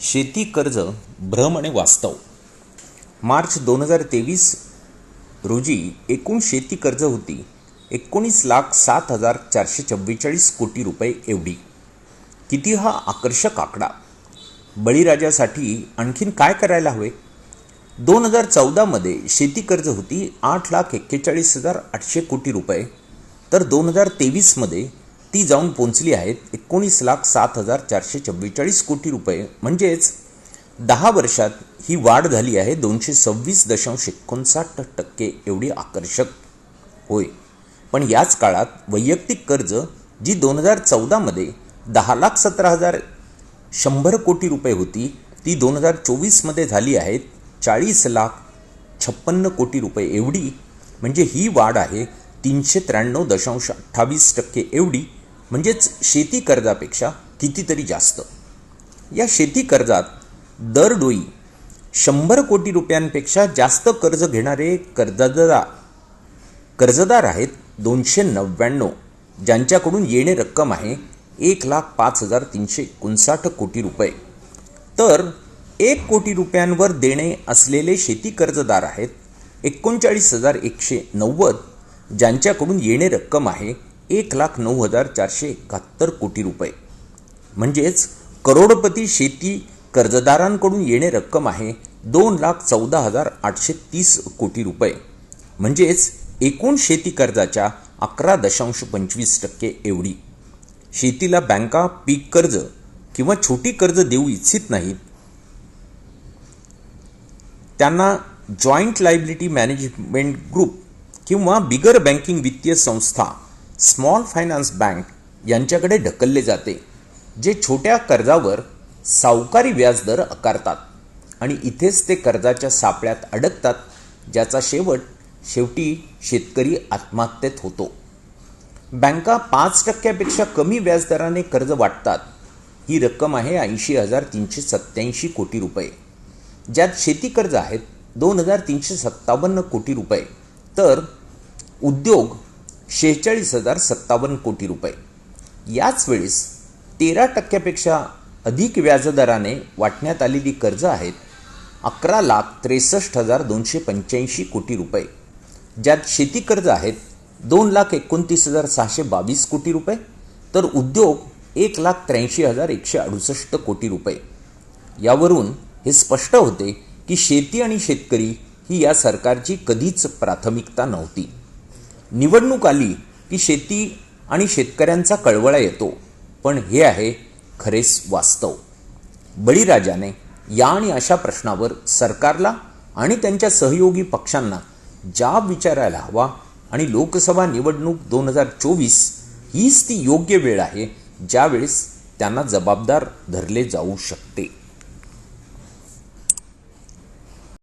शेती कर्ज भ्रम आणि वास्तव. मार्च दोन हजार तेवीस रोजी एकूण शेती कर्ज होती एकोणीस लाख सात हजार चारशे चव्वेचाळीस कोटी रुपये एवढी. किती हा आकर्षक आकडा. बळीराजासाठी आणखीन काय करायला हवे? दोन हजार चौदामध्ये शेती कर्ज होती आठ लाख एक्केचाळीस हजार आठशे कोटी रुपये. तर दोन हजार तेवीसमध्ये ती जाऊन पोचली आहेत एकोणीस लाख सात हजार चारशे चव्वेचाळीस कोटी रुपये. म्हणजेच दहा वर्षात ही वाढ झाली आहे दोनशे सव्वीस दशांश एकोणसाठ टक्के एवढी आकर्षक. होय. पण याच काळात वैयक्तिक कर्ज जी दोन हजार चौदामध्ये दहा लाख सतरा हजार शंभर कोटी रुपये होती ती दोन हजार चोवीसमध्ये झाली आहेत चाळीस लाख छप्पन्न कोटी रुपये एवढी. म्हणजे ही वाढ आहे तीनशे त्र्याण्णव दशांश अठ्ठावीस टक्के एवढी. म्हणजेच शेती कर्जापेक्षा कितीतरी जास्त. या शेती कर्जात दरडोई शंभर कोटी रुपयांपेक्षा जास्त कर्ज घेणारे कर्जदार कर्जदार आहेत दोनशे नव्याण्णव ज्यांच्याकडून येणे रक्कम आहे एक लाख पाच हजार तीनशे एकोणसाठ कोटी रुपये. तर एक कोटी रुपयांवर देणे असलेले शेती कर्जदार आहेत एकोणचाळीस हजार एकशे नव्वद ज्यांच्याकडून येणे रक्कम आहे एक लाख नऊ हजार चारशे एकाहत्तर कोटी रुपये. म्हणजेच करोडपती शेती कर्जदारांकडून येणे रक्कम आहे दोन लाख चौदा हजार आठशे तीस कोटी रुपये. म्हणजेच एकूण शेती कर्जाच्या अकरा दशांश पंचवीस टक्के एवढी. शेतीला बँका पीक कर्ज किंवा छोटी कर्ज देऊ इच्छित नाहीत. त्यांना जॉईंट लायबिलिटी मॅनेजमेंट ग्रुप किंवा बिगर बँकिंग वित्तीय संस्था स्मॉल फायनान्स बँक यांच्याकडे ढकलले जाते जे छोट्या कर्जावर सावकारी व्याजदर आकारतात आणि इथेच ते कर्जाच्या सापळ्यात अडकतात ज्याचा शेवट शेवटी शेतकरी आत्महत्येत होतो. बँका पाच टक्क्यापेक्षा कमी व्याजदराने कर्ज वाटतात. ही रक्कम आहे ऐंशी हजार तीनशे सत्त्याऐंशी कोटी रुपये. ज्यात शेती कर्ज आहेत दोन हजार तीनशे सत्तावन्न कोटी रुपये. तर उद्योग शेहेचाळीस हजार सत्तावन्न कोटी रुपये. याच वेळेस तेरा टक्क्यापेक्षा अधिक व्याजदराने वाटण्यात आलेली कर्ज आहेत अकरा लाख त्रेसष्ट हजार दोनशे पंच्याऐंशी कोटी रुपये. ज्यात शेती कर्ज आहेत दोन लाख एकोणतीस हजार सहाशे बावीस कोटी रुपये तर उद्योग एक लाख त्र्याऐंशी हजार एकशे अडुसष्ट कोटी रुपये. यावरून हे स्पष्ट होते की शेती आणि शेतकरी ही या सरकारची कधीच प्राथमिकता नव्हती. निवडणूक आली की शेती आणि शेतकऱ्यांचा कळवळा येतो. पण हे आहे खरेच वास्तव. बळीराजाने या आणि अशा प्रश्नावर सरकारला आणि त्यांच्या सहयोगी पक्षांना जाब विचारायला हवा आणि लोकसभा निवडणूक दोन हजार चोवीस हीच ती योग्य वेळ आहे ज्यावेळेस त्यांना जबाबदार धरले जाऊ शकते.